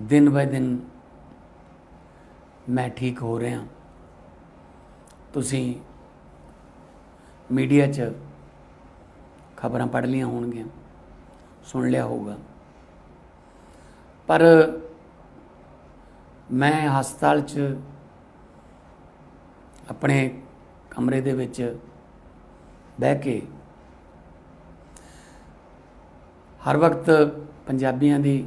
ਦਿਨ ਬਾਏ ਦਿਨ ਮੈਂ ਠੀਕ ਹੋ ਰਿਹਾ। ਤੁਸੀਂ ਮੀਡੀਆ 'ਚ ਖਬਰਾਂ ਪੜ੍ਹ ਲਈਆਂ ਹੋਣਗੀਆਂ, ਸੁਣ ਲਿਆ ਹੋਊਗਾ। ਪਰ ਮੈਂ ਹਸਪਤਾਲ 'ਚ ਆਪਣੇ ਕਮਰੇ ਦੇ ਵਿੱਚ ਬਹਿ ਕੇ ਹਰ ਵਕਤ ਪੰਜਾਬੀਆਂ ਦੀ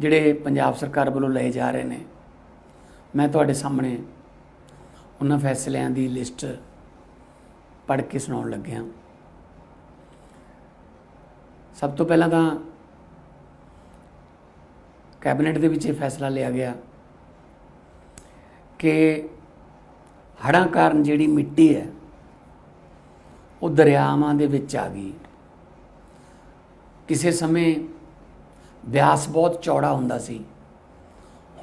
ਜਿਹੜੇ ਪੰਜਾਬ ਸਰਕਾਰ ਵੱਲੋਂ ਲਏ ਜਾ ਰਹੇ ਨੇ, ਮੈਂ ਤੁਹਾਡੇ ਸਾਹਮਣੇ ਉਹਨਾਂ ਫੈਸਲਿਆਂ ਦੀ ਲਿਸਟ ਪੜ੍ਹ ਕੇ ਸੁਣਾਉਣ ਲੱਗਿਆ ਸਭ ਤੋਂ ਪਹਿਲਾਂ ਤਾਂ ਕੈਬਨਿਟ ਦੇ ਵਿੱਚ ਇਹ ਫੈਸਲਾ ਲਿਆ ਗਿਆ ਕਿ ਹੜ੍ਹਾਂ ਕਾਰਨ ਜਿਹੜੀ ਮਿੱਟੀ ਹੈ, ਉਹ ਦਰਿਆਵਾਂ ਦੇ ਵਿੱਚ ਆ ਗਈ। ਕਿਸੇ ਸਮੇਂ ਬਿਆਸ ਬਹੁਤ ਚੌੜਾ ਹੁੰਦਾ ਸੀ।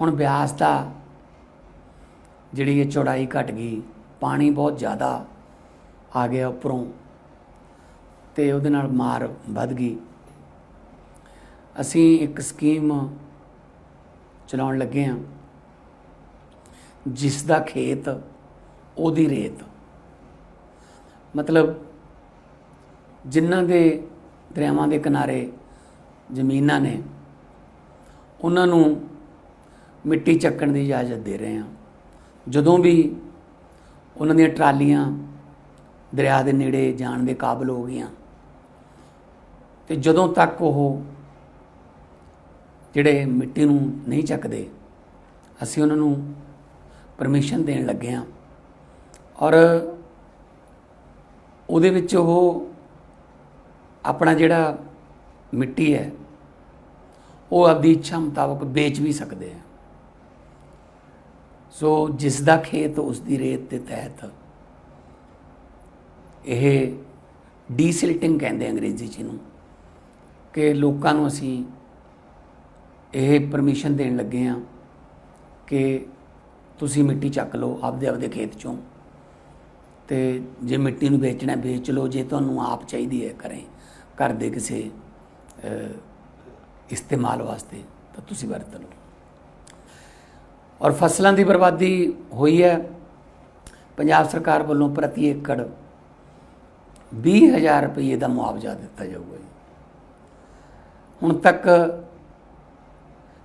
ਹੁਣ ਬਿਆਸ ਦਾ ਜਿਹੜੀ ਇਹ ਚੌੜਾਈ ਘਟ ਗਈ, ਪਾਣੀ ਬਹੁਤ ਜ਼ਿਆਦਾ ਆ ਗਿਆ ਉੱਪਰੋਂ ਤੇ ਉਹਦੇ ਨਾਲ ਮਾਰ ਵੱਧ ਗਈ। ਅਸੀਂ ਇੱਕ ਸਕੀਮ ਚਲਾਉਣ ਲੱਗੇ ਹਾਂ, ਜਿਸ ਦਾ ਖੇਤ ਉਹਦੀ ਰੇਤ। ਮਤਲਬ ਜਿਨ੍ਹਾਂ ਦੇ ਦਰਿਆਵਾਂ ਦੇ ਕਿਨਾਰੇ ਜ਼ਮੀਨਾਂ ਨੇ, ਉਹਨਾਂ ਨੂੰ ਮਿੱਟੀ ਚੱਕਣ ਦੀ ਇਜਾਜ਼ਤ ਦੇ ਰਹੇ ਹਾਂ। ਜਦੋਂ ਵੀ ਉਹਨਾਂ ਦੀਆਂ ਟਰਾਲੀਆਂ ਦਰਿਆ ਦੇ ਨੇੜੇ ਜਾਣ ਦੇ ਕਾਬਲ ਹੋ ਗਈਆਂ, ਤੇ ਜਦੋਂ ਤੱਕ ਉਹ ਜਿਹੜੇ ਮਿੱਟੀ ਨੂੰ ਨਹੀਂ ਚੱਕਦੇ, ਅਸੀਂ ਉਹਨਾਂ ਨੂੰ ਪਰਮਿਸ਼ਨ ਦੇਣ ਲੱਗੇ ਹਾਂ। ਔਰ ਉਹਦੇ ਵਿੱਚ ਉਹ ਆਪਣਾ ਜਿਹੜਾ ਮਿੱਟੀ ਹੈ। ਉਹ ਆਪਦੀ ਇੱਛਾ ਮੁਤਾਬਕ ਵੇਚ ਵੀ ਸਕਦੇ ਆ। ਸੋ ਜਿਸ ਦਾ ਖੇਤ ਉਸ ਦੀ ਰੇਤ ਦੇ ਤਹਿਤ ਇਹ ਡੀਸਿਲਟਿੰਗ ਕਹਿੰਦੇ ਅੰਗਰੇਜ਼ੀ ਚ ਨੂੰ ਕਿ ਲੋਕਾਂ ਨੂੰ ਅਸੀਂ ਇਹ ਪਰਮਿਸ਼ਨ ਦੇਣ ਲੱਗੇ ਆ ਕਿ ਤੁਸੀਂ ਮਿੱਟੀ ਚੱਕ ਲਓ ਆਪਦੇ ਆਪਦੇ ਖੇਤ ਚੋਂ ਤੇ ਜੇ ਮਿੱਟੀ ਨੂੰ ਵੇਚਣਾ ਵੇਚ ਲਓ, ਜੇ ਤੁਹਾਨੂੰ ਆਪ ਚਾਹੀਦੀ ਹੈ ਕਰੇ ਘਰ ਦੇ ਕਿਸੇ ਇਸਤੇਮਾਲ ਵਾਸਤੇ ਤਾਂ ਤੁਸੀਂ ਵਰਤ ਲਓ। ਔਰ ਫਸਲਾਂ ਦੀ ਬਰਬਾਦੀ ਹੋਈ ਹੈ। ਪੰਜਾਬ ਸਰਕਾਰ ਵੱਲੋਂ ਪ੍ਰਤੀ ਏਕੜ 20000 ਰੁਪਏ ਦਾ ਮੁਆਵਜ਼ਾ ਦਿੱਤਾ ਜਾਊਗਾ ਜੀ। ਹੁਣ ਤੱਕ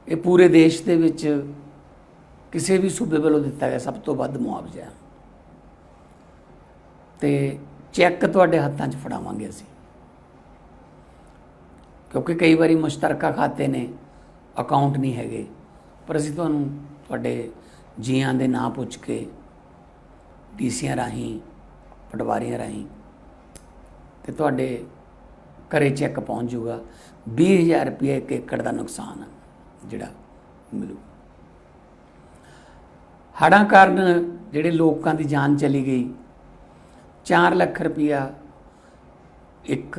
ਇਹ ਪੂਰੇ ਦੇਸ਼ ਦੇ ਵਿੱਚ ਕਿਸੇ ਵੀ ਸੂਬੇ ਵੱਲੋਂ ਦਿੱਤਾ ਗਿਆ ਸਭ ਤੋਂ ਵੱਧ ਮੁਆਵਜ਼ਾ ਹੈ। ਤੇ ਚੈੱਕ ਤੁਹਾਡੇ ਹੱਥਾਂ 'ਚ ਫੜਾਵਾਂਗੇ ਅਸੀਂ। ਕਿਉਂਕਿ ਕਈ ਵਾਰੀ ਮੁਸ਼ਤਰਕਾ ਖਾਤੇ ਨੇ ਅਕਾਊਂਟ ਨਹੀਂ ਹੈਗੇ। ਪਰ ਅਸੀਂ ਤੁਹਾਨੂੰ ਤੁਹਾਡੇ ਜੀਆਂ ਦੇ ਨਾਂ ਪੁੱਛ ਕੇ, ਡੀਸੀਆਂ ਰਾਹੀਂ, ਪਟਵਾਰੀਆਂ ਰਾਹੀਂ, ਤੇ ਤੁਹਾਡੇ ਘਰੇ ਚੈੱਕ ਪਹੁੰਚ ਜਾਊਗਾ। 20000 ਰੁਪਏ ਇੱਕ ਏਕੜ ਦਾ ਨੁਕਸਾਨ ਜਿਹੜਾ ਮਿਲੂ। ਹੜ੍ਹਾਂ ਕਾਰਨ ਜਿਹੜੇ ਲੋਕਾਂ ਦੀ ਜਾਨ ਚਲੀ ਗਈ। 4 ਲੱਖ ਰੁਪਇਆ ਇੱਕ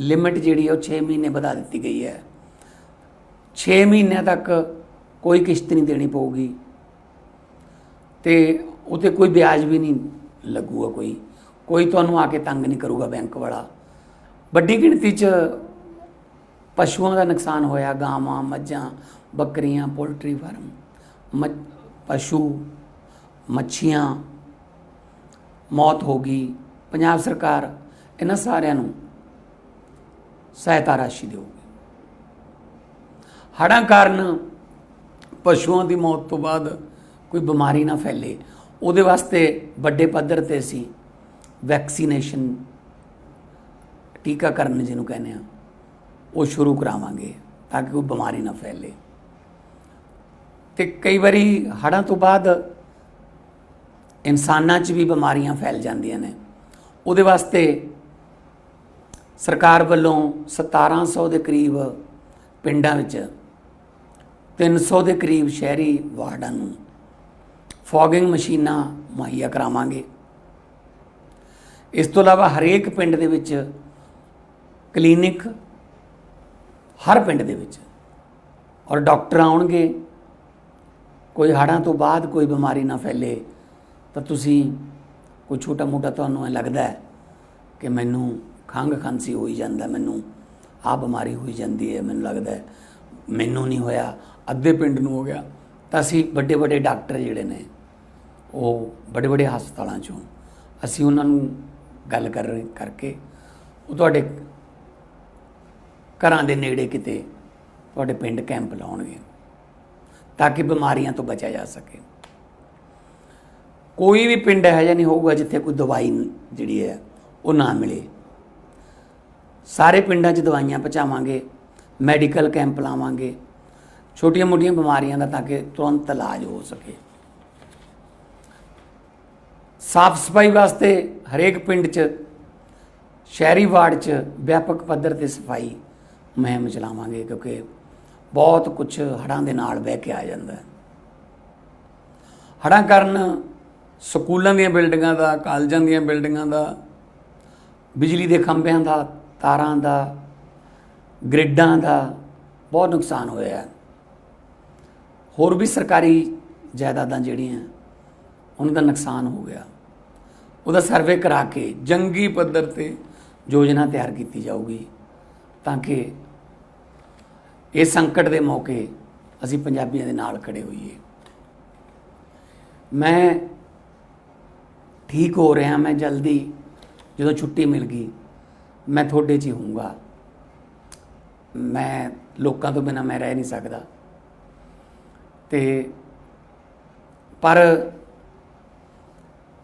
ਲਿਮਿਟ ਜਿਹੜੀ ਹੈ ਉਹ 6 ਮਹੀਨੇ ਵਧਾ ਦਿੱਤੀ ਗਈ ਹੈ। 6 ਮਹੀਨਿਆਂ ਤੱਕ ਕੋਈ ਕਿਸ਼ਤ ਨਹੀਂ ਦੇਣੀ ਪਊਗੀ। ਤੇ ਉਤੇ ਕੋਈ ਵਿਆਜ ਵੀ ਨਹੀਂ ਲੱਗੂਗਾ ਕੋਈ। ਕੋਈ ਤੁਹਾਨੂੰ ਆ ਕੇ ਤੰਗ ਨਹੀਂ ਕਰੂਗਾ ਬੈਂਕ ਵਾਲਾ। ਵੱਡੀ ਗਿਣਤੀ 'ਚ ਪਸ਼ੂਆਂ ਦਾ ਨੁਕਸਾਨ ਹੋਇਆ, ਗਾਵਾਂ, ਮੱਝਾਂ, ਬੱਕਰੀਆਂ, ਪੋਲਟਰੀ ਫਾਰਮ ਮੱਝ- ਪਸ਼ੂ, ਮੱਛੀਆਂ, ਮੌਤ ਹੋ ਗਈ। ਪੰਜਾਬ ਸਰਕਾਰ ਇਹਨਾਂ ਸਾਰਿਆਂ ਨੂੰ ਸਹਾਇਤਾ ਰਾਸ਼ੀ ਦੇਊਗੀ। ਹੜ੍ਹਾਂ ਕਾਰਨ ਪਸ਼ੂਆਂ ਦੀ ਮੌਤ ਤੋਂ ਬਾਅਦ ਕੋਈ ਬਿਮਾਰੀ ਨਾ ਫੈਲੇ। ਉਹਦੇ ਵਾਸਤੇ ਵੱਡੇ ਪੱਧਰ ਤੇ ਅਸੀਂ ਵੈਕਸੀਨੇਸ਼ਨ ਟੀਕਾਕਰਨ ਜਿਹਨੂੰ ਕਹਿੰਦੇ ਆ ਉਹ ਸ਼ੁਰੂ ਕਰਾਵਾਂਗੇ ਤਾਂ ਕਿ ਕੋਈ ਬਿਮਾਰੀ ਨਾ ਫੈਲੇ। ਤੇ ਕਈ ਵਾਰੀ ਹੜ੍ਹਾਂ ਤੋਂ ਬਾਅਦ ਇਨਸਾਨਾਂ 'ਚ ਵੀ ਬਿਮਾਰੀਆਂ ਫੈਲ ਜਾਂਦੀਆਂ ਨੇ। ਉਹਦੇ ਵਾਸਤੇ ਸਰਕਾਰ ਵੱਲੋਂ 1700 ਦੇ ਕਰੀਬ ਪਿੰਡਾਂ ਵਿੱਚ 300 ਦੇ ਕਰੀਬ ਸ਼ਹਿਰੀ ਵਾਰਡਾਂ ਨੂੰ ਫੋਗਿੰਗ ਮਸ਼ੀਨਾਂ ਮੁਹੱਈਆ ਕਰਾਵਾਂਗੇ। ਇਸ ਤੋਂ ਇਲਾਵਾ ਹਰੇਕ ਪਿੰਡ ਦੇ ਵਿੱਚ ਕਲੀਨਿਕ ਹਰ ਪਿੰਡ ਦੇ ਵਿੱਚ ਔਰ ਡਾਕਟਰ ਆਉਣਗੇ। ਕੋਈ ਹੜ੍ਹਾਂ ਤੋਂ ਬਾਅਦ ਕੋਈ ਬਿਮਾਰੀ ਨਾ ਫੈਲੇ ਤਾਂ ਤੁਸੀਂ ਕੋਈ ਛੋਟਾ ਮੋਟਾ ਤੁਹਾਨੂੰ ਐ ਲੱਗਦਾ ਹੈ ਕਿ ਮੈਨੂੰ ਖੰਘ ਖਾਂਸੀ ਹੋਈ ਜਾਂਦਾ ਮੈਨੂੰ। ਆਹ ਬਿਮਾਰੀ ਹੋਈ ਜਾਂਦੀ ਹੈ, ਮੈਨੂੰ ਲੱਗਦਾ ਮੈਨੂੰ ਨਹੀਂ ਹੋਇਆ, ਅੱਧੇ ਪਿੰਡ ਨੂੰ ਹੋ ਗਿਆ। ਤਾਂ ਅਸੀਂ ਵੱਡੇ ਵੱਡੇ ਡਾਕਟਰ ਜਿਹੜੇ ਨੇ, ਉਹ ਵੱਡੇ ਵੱਡੇ ਹਸਪਤਾਲਾਂ ਚੋਂ ਅਸੀਂ ਉਹਨਾਂ ਨੂੰ ਗੱਲ ਕਰ ਕਰਕੇ ਉਹ ਤੁਹਾਡੇ ਘਰਾਂ ਦੇ ਨੇੜੇ ਕਿਤੇ ਤੁਹਾਡੇ ਪਿੰਡ ਕੈਂਪ ਲਾਉਣਗੇ, ਤਾਂ ਕਿ ਬਿਮਾਰੀਆਂ ਤੋਂ ਬਚਿਆ ਜਾ ਸਕੇ। ਕੋਈ ਵੀ ਪਿੰਡ ਇਹੋ ਜਿਹਾ ਨਹੀਂ ਹੋਊਗਾ ਜਿੱਥੇ ਕੋਈ ਦਵਾਈ ਜਿਹੜੀ ਹੈ ਉਹ ਨਾ ਮਿਲੇ। ਸਾਰੇ ਪਿੰਡਾਂ 'ਚ ਦਵਾਈਆਂ ਪਹੁੰਚਾਵਾਂਗੇ, ਮੈਡੀਕਲ ਕੈਂਪ ਲਾਵਾਂਗੇ, ਛੋਟੀਆਂ ਮੋਟੀਆਂ ਬਿਮਾਰੀਆਂ ਦਾ ਤਾਂ ਕਿ ਤੁਰੰਤ ਇਲਾਜ ਹੋ ਸਕੇ। ਸਾਫ਼ ਸਫ਼ਾਈ ਵਾਸਤੇ ਹਰੇਕ ਪਿੰਡ 'ਚ, ਸ਼ਹਿਰੀ ਵਾਰਡ 'ਚ ਵਿਆਪਕ ਪੱਧਰ ਤੇ ਸਫ਼ਾਈ ਮੁਹਿੰਮ ਚਲਾਵਾਂਗੇ ਕਿਉਂਕਿ ਬਹੁਤ ਕੁਝ ਹੜ੍ਹਾਂ ਦੇ ਨਾਲ ਬਹਿ ਕੇ ਆ ਜਾਂਦਾ ਹੈ। ਹੜ੍ਹਾਂ ਕਾਰਨ ਸਕੂਲਾਂ ਦੀਆਂ ਬਿਲਡਿੰਗਾਂ ਦਾ, ਕਾਲਜਾਂ ਦੀਆਂ ਬਿਲਡਿੰਗਾਂ ਦਾ, ਬਿਜਲੀ ਦੇ ਖੰਭਿਆਂ ਦਾ ਤਾਰਾਂ ਦਾ, ਗ੍ਰਿਡਾਂ ਦਾ ਬਹੁਤ ਨੁਕਸਾਨ ਹੋਇਆ। ਹੈ ਹੋਰ ਵੀ ਸਰਕਾਰੀ ਜਾਇਦਾਦਾਂ ਜਿਹੜੀਆਂ, ਉਹਨਾਂ ਦਾ ਨੁਕਸਾਨ ਹੋ ਗਿਆ। ਉਹਦਾ ਸਰਵੇ ਕਰਾ ਕੇ ਜੰਗੀ ਪੱਧਰ ਤੇ ਯੋਜਨਾ ਤਿਆਰ ਕੀਤੀ ਜਾਊਗੀ ਤਾਂ ਕਿ ਇਹ ਸੰਕਟ ਦੇ ਮੌਕੇ ਅਸੀਂ ਪੰਜਾਬੀਆਂ ਦੇ ਨਾਲ ਖੜੇ ਹੋਈਏ। ਮੈਂ ਠੀਕ ਹੋ ਰਿਹਾ, ਮੈਂ ਜਲਦੀ ਜਦੋਂ ਛੁੱਟੀ ਮਿਲ ਗਈ ਮੈਂ ਤੁਹਾਡੇ 'ਚ ਹੀ ਹੋਊਂਗਾ। ਮੈਂ ਲੋਕਾਂ ਤੋਂ ਬਿਨਾ ਮੈਂ ਰਹਿ ਨਹੀਂ ਸਕਦਾ। ਤੇ ਪਰ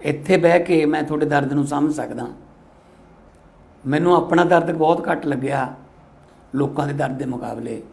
ਇੱਥੇ ਬਹਿ ਕੇ ਮੈਂ ਤੁਹਾਡੇ ਦਰਦ ਨੂੰ ਸਮਝ ਸਕਦਾ। ਮੈਨੂੰ ਆਪਣਾ ਦਰਦ ਬਹੁਤ ਘੱਟ ਲੱਗਿਆ ਲੋਕਾਂ ਦੇ ਦਰਦ ਦੇ ਮੁਕਾਬਲੇ।